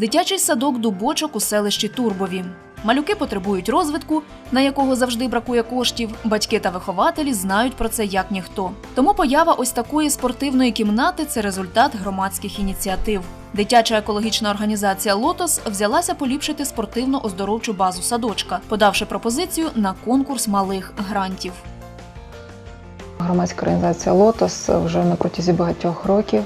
Дитячий садок дубочок у селищі Турбові. Малюки потребують розвитку, на якого завжди бракує коштів. Батьки та вихователі знають про це як ніхто. Тому поява ось такої спортивної кімнати це результат громадських ініціатив. Дитяча екологічна організація Лотос взялася поліпшити спортивно-оздоровчу базу садочка, подавши пропозицію на конкурс малих грантів. Громадська організація Лотос вже на протязі багатьох років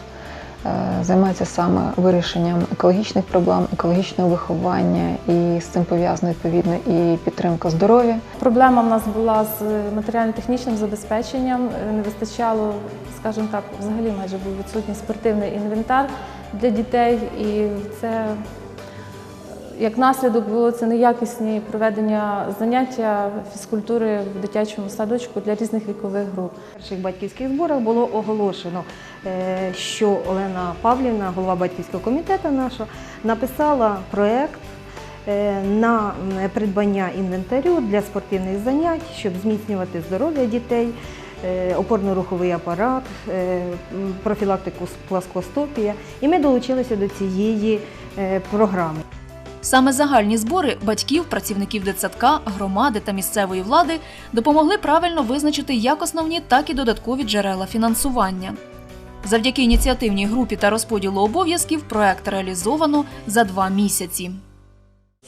займається саме вирішенням екологічних проблем, екологічного виховання і з цим пов'язана відповідно і підтримка здоров'я. Проблема в нас була з матеріально-технічним забезпеченням. Не вистачало, скажімо так, взагалі майже був відсутній спортивний інвентар для дітей, і це як наслідок було це неякісні проведення заняття фізкультури в дитячому садочку для різних вікових груп. В перших батьківських зборах було оголошено, е, що Олена Павлівна, голова батьківського комітету нашого, написала проєкт е, на придбання інвентарю для спортивних занять, щоб зміцнювати здоров'я дітей, е, опорно-руховий апарат, е, профілактику пласкостопія. І ми долучилися до цієї е, програми. Саме загальні збори батьків, працівників дитсадка, громади та місцевої влади допомогли правильно визначити як основні, так і додаткові джерела фінансування. Завдяки ініціативній групі та розподілу обов'язків проект реалізовано за два місяці.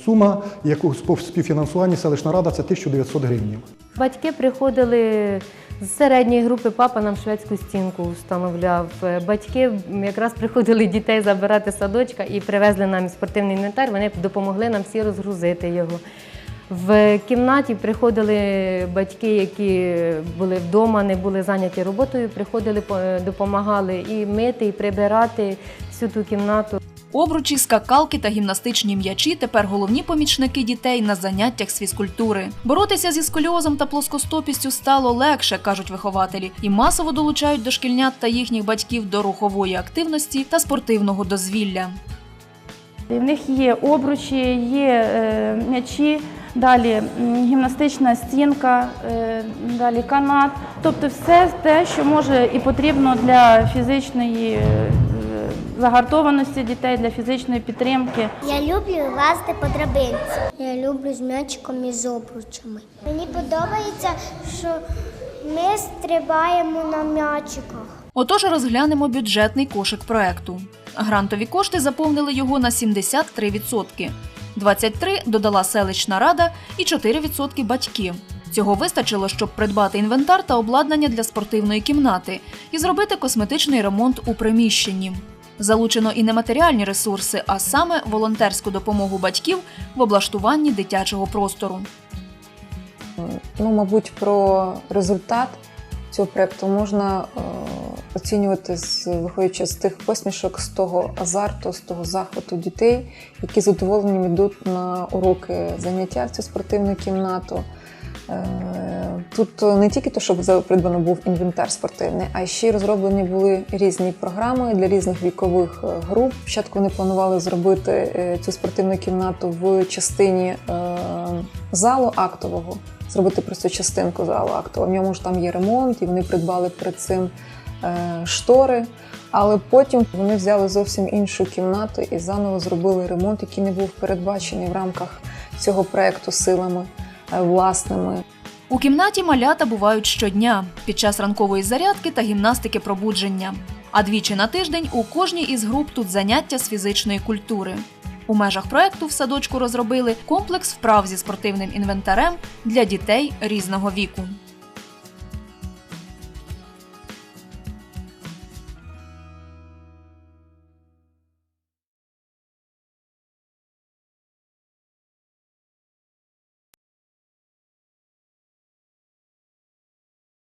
Сума, яку по співфінансуванні селищна рада, це 1900 гривень. Батьки приходили з середньої групи, папа нам шведську стінку встановляв. Е, Батьки якраз приходили дітей забирати садочка і привезли нам спортивний інвентар. Вони допомогли нам всі розгрузити його. В кімнаті приходили батьки, які були вдома, не були зайняті роботою, приходили, допомагали і мити, і прибирати всю ту кімнату. Обручі, скакалки та гімнастичні м'ячі тепер головні помічники дітей на заняттях з фізкультури. Боротися зі сколіозом та плоскостопістю стало легше, кажуть вихователі, і масово долучають дошкільнят та їхніх батьків до рухової активності та спортивного дозвілля. В них є обручі, є е, м'ячі, далі гімнастична стінка, е, далі канат. Тобто все те, що може і потрібно для фізичної е, загартованості дітей, для фізичної підтримки. Я люблю лазити по драбинці. Я люблю з м'ячиком і з обручами. Мені подобається, що ми стрибаємо на м'ячиках. Отож розглянемо бюджетний кошик проекту. Грантові кошти заповнили його на 73%. 23 додала селищна рада і 4% батьки. Цього вистачило, щоб придбати інвентар та обладнання для спортивної кімнати і зробити косметичний ремонт у приміщенні. Залучено і нематеріальні ресурси, а саме волонтерську допомогу батьків в облаштуванні дитячого простору. Ну, мабуть, про результат цього проєкту можна е, оцінювати з виходячи з тих посмішок, з того азарту, з того захвату дітей, які з задоволенням йдуть на уроки заняття в цю спортивну кімнату. Е, Тут не тільки те, щоб придбано був інвентар спортивний, а ще й розроблені були різні програми для різних вікових е, груп. Спочатку вони планували зробити е, цю спортивну кімнату в частині залу актового, зробити просто частинку залу актового. В ньому ж там є ремонт, і вони придбали перед цим штори. Але потім вони взяли зовсім іншу кімнату і заново зробили ремонт, який не був передбачений в рамках цього проекту силами власними. У кімнаті малята бувають щодня під час ранкової зарядки та гімнастики пробудження. А двічі на тиждень у кожній із груп тут заняття з фізичної культури. У межах проекту в садочку розробили комплекс вправ зі спортивним інвентарем для дітей різного віку.